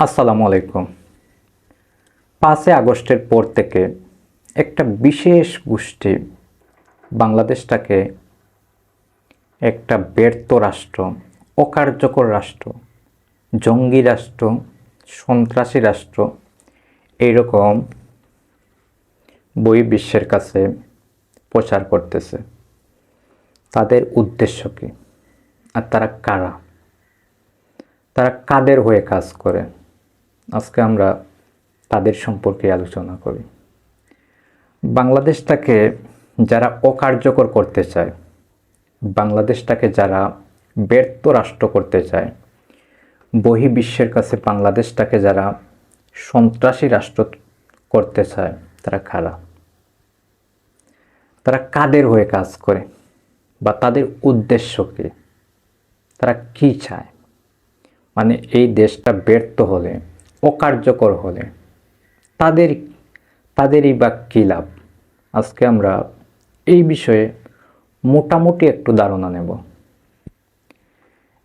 আসসালামু আলাইকুম। পাঁচই আগস্টের পর থেকে একটা বিশেষ গোষ্ঠী বাংলাদেশটাকে একটা ব্যর্থ রাষ্ট্র, অকার্যকর রাষ্ট্র, জঙ্গি রাষ্ট্র, সন্ত্রাসী রাষ্ট্র এইরকম বই বিশ্বের কাছে প্রচার করতেছে। তাদের উদ্দেশ্য কী? আর তারা কারা? তারা কাদের হয়ে কাজ করে? আজকে আমরা তাদের সম্পর্কে আলোচনা করি। বাংলাদেশটাকে যারা অকার্যকর করতে চায়, বাংলাদেশটাকে যারা ব্যর্থ রাষ্ট্র করতে চায়, বহির্বিশ্বের কাছে বাংলাদেশটাকে যারা সন্ত্রাসী রাষ্ট্র করতে চায়, তারা খারাপ তারা কাদের হয়ে কাজ করে বা তাদের উদ্দেশ্য কী? তারা কী চায়? মানে এই দেশটা ব্যর্থ হলে অকার্যকর হলে। তাদের, তাদেরই বা কী লাভ? আজকে আমরা এই বিষয়ে মোটামুটি একটু ধারণা নেব।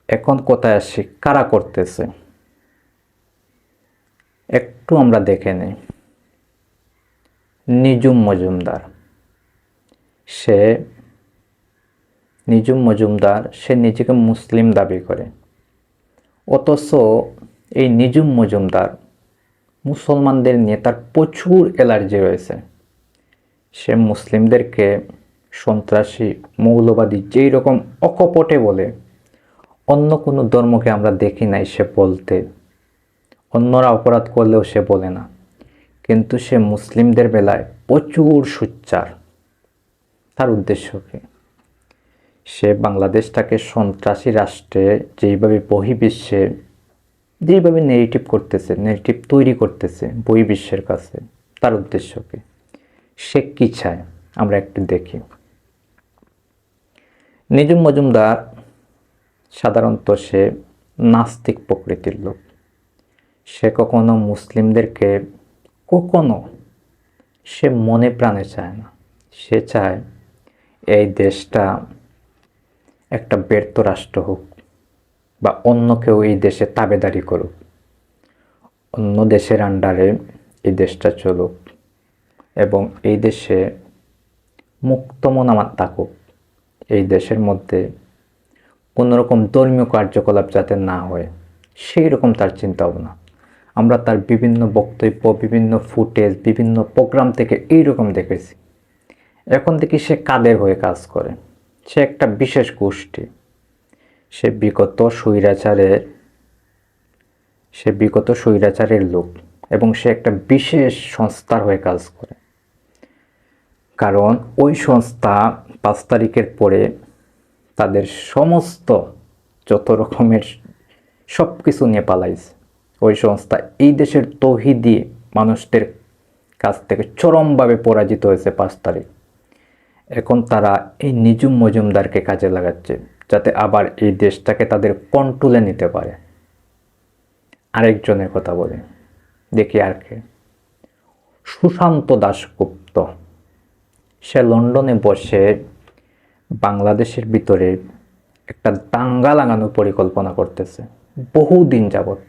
এখন কোথায় আসি? কারা করতেছে? একটু আমরা দেখে নেই। নিজুম মজুমদার। সে নিজুম মজুমদার, সে নিজেকে মুসলিম দাবি করে। অথচ এই নিজুম মজুমদার মুসলমানদের নিয়ে তার প্রচুর অ্যালার্জি রয়েছে। সে মুসলিমদেরকে সন্ত্রাসী, মৌলবাদী যেই রকম অকপটে বলে, অন্য কোনো ধর্মকে আমরা দেখি নাই সে বলতে। অন্যরা অপরাধ করলেও সে বলে না। কিন্তু সে মুসলিমদের বেলায় প্রচুর সুচ্চার। তার উদ্দেশ্য কী? সে বাংলাদেশটাকে সন্ত্রাসী রাষ্ট্রে যেইভাবে বহির্বিশ্বে যেইভাবে নেগেটিভ করতেছে নেগেটিভ তৈরি করতেছে বহির্বিশ্বের কাছে। তার উদ্দেশ্যকে সে কী চায়? আমরা একটু দেখি। নিজুম মজুমদার সাধারণত সে নাস্তিক প্রকৃতির লোক। সে কখনো মুসলিমদেরকে কখনো সে মনে প্রাণে চায় না। সে চায় এই দেশটা একটা ব্যর্থ রাষ্ট্র হোক বা অন্য কেউ এই দেশে তাবেদারি করুক, অন্য দেশের আন্ডারে এই দেশটা চলুক এবং এই দেশে মুক্তমনামাত থাকুক, এই দেশের মধ্যে কোনোরকম ধর্মীয় কার্যকলাপ যাতে না হয়, সেই রকম তার চিন্তা ভাবনা আমরা তার বিভিন্ন বক্তব্য, বিভিন্ন ফুটেজ, বিভিন্ন প্রোগ্রাম থেকে এইরকম দেখেছি। এখন দেখি সে কাদের হয়ে কাজ করে, সে একটা বিশেষ গোষ্ঠী। সে বিগত স্বৈরাচারের সে বিগত স্বৈরাচারের লোক এবং সে একটা বিশেষ সংস্থার হয়ে কাজ করে। কারণ ওই সংস্থা পাঁচ তারিখের পরে তাদের সমস্ত যত রকমের সব কিছু নিয়ে পালাইছে। ওই সংস্থা এই দেশের তৌহিদি মানুষদের কাছ থেকে চরমভাবে পরাজিত হয়েছে পাঁচ তারিখ। এখন তারা এই নিজুম মজুমদারকে কাজে লাগাচ্ছে। যাতে আবার এই দেশটাকে তাদের কন্ট্রোলে নিতে পারে। আরেকজনের কথা বলে, দেখি আর কে। সুশান্ত দাশগুপ্ত, সে লন্ডনে বসে বাংলাদেশের ভিতরে একটা দাঙ্গা লাগানোর পরিকল্পনা করতেছে, বহুদিন যাবৎ।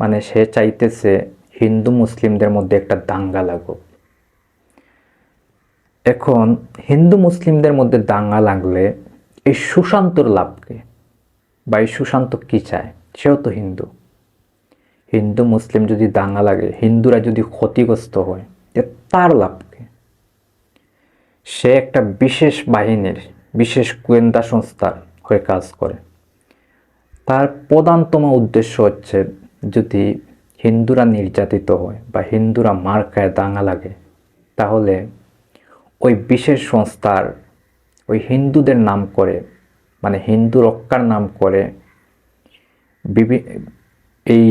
মানে সে চাইতেছে হিন্দু মুসলিমদের মধ্যে একটা দাঙ্গা লাগুক। এখন হিন্দু মুসলিমদের মধ্যে দাঙ্গা লাগলে এই সুশান্তর লাভকে বা এই সুশান্ত কী চায়? সেও তো হিন্দু। হিন্দু, মুসলিম যদি দাঙ্গা লাগে, হিন্দুরা যদি ক্ষতিগ্রস্ত হয় তার লাভকে। সে একটা বিশেষ বাহিনীর, বিশেষ গোয়েন্দা সংস্থার হয়ে কাজ করে। তার প্রধানতম উদ্দেশ্য হচ্ছে যদি হিন্দুরা নির্যাতিত হয় বা হিন্দুরা মার খায় দাঙ্গা লাগে, তাহলে ওই বিশেষ সংস্থার ওই হিন্দুদের নাম করে মানে হিন্দু রক্ষার নাম করে এই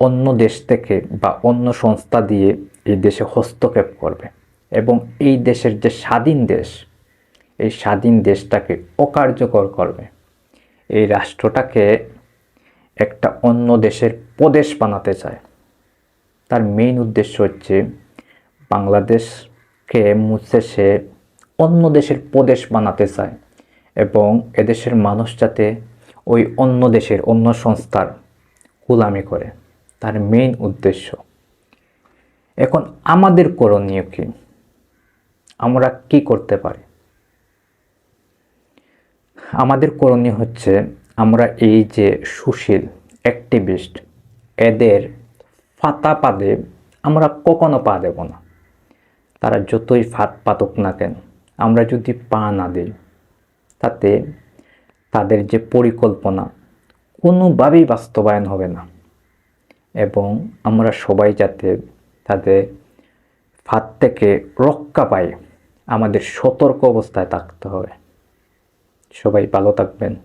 অন্য দেশ থেকে বা অন্য সংস্থা দিয়ে এই দেশে হস্তক্ষেপ করবে। এবং এই দেশের যে স্বাধীন দেশ, এই স্বাধীন দেশটাকে অকার্যকর করবে। এই রাষ্ট্রটাকে একটা অন্য দেশের প্রদেশ বানাতে চায়। তার মেইন উদ্দেশ্য হচ্ছে বাংলাদেশকে মুছে সে অন্য দেশের প্রদেশ বানাতে চায় এবং এদেশের মানুষ যাতে ওই অন্য দেশের, অন্য সংস্থার গোলামি করে। তার মেইন উদ্দেশ্য। এখন আমাদের করণীয় কি? আমরা কি করতে পারি? আমাদের করণীয় হচ্ছে আমরা এই যে সুশীল অ্যাক্টিভিস্ট এদের ফাতা পাদে আমরা কখনো পা দেব না। তারা যতই ফাত পাতক না কেন। আমরা যদি পা না দিই, তাতে তাদের যে পরিকল্পনা কোনোভাবেই বাস্তবায়ন হবে না। এবং আমরা সবাই যাতে তাদের ফাঁদ থেকে রক্ষা পাই, আমাদের সতর্ক অবস্থায় থাকতে হবে। সবাই ভালো থাকবেন।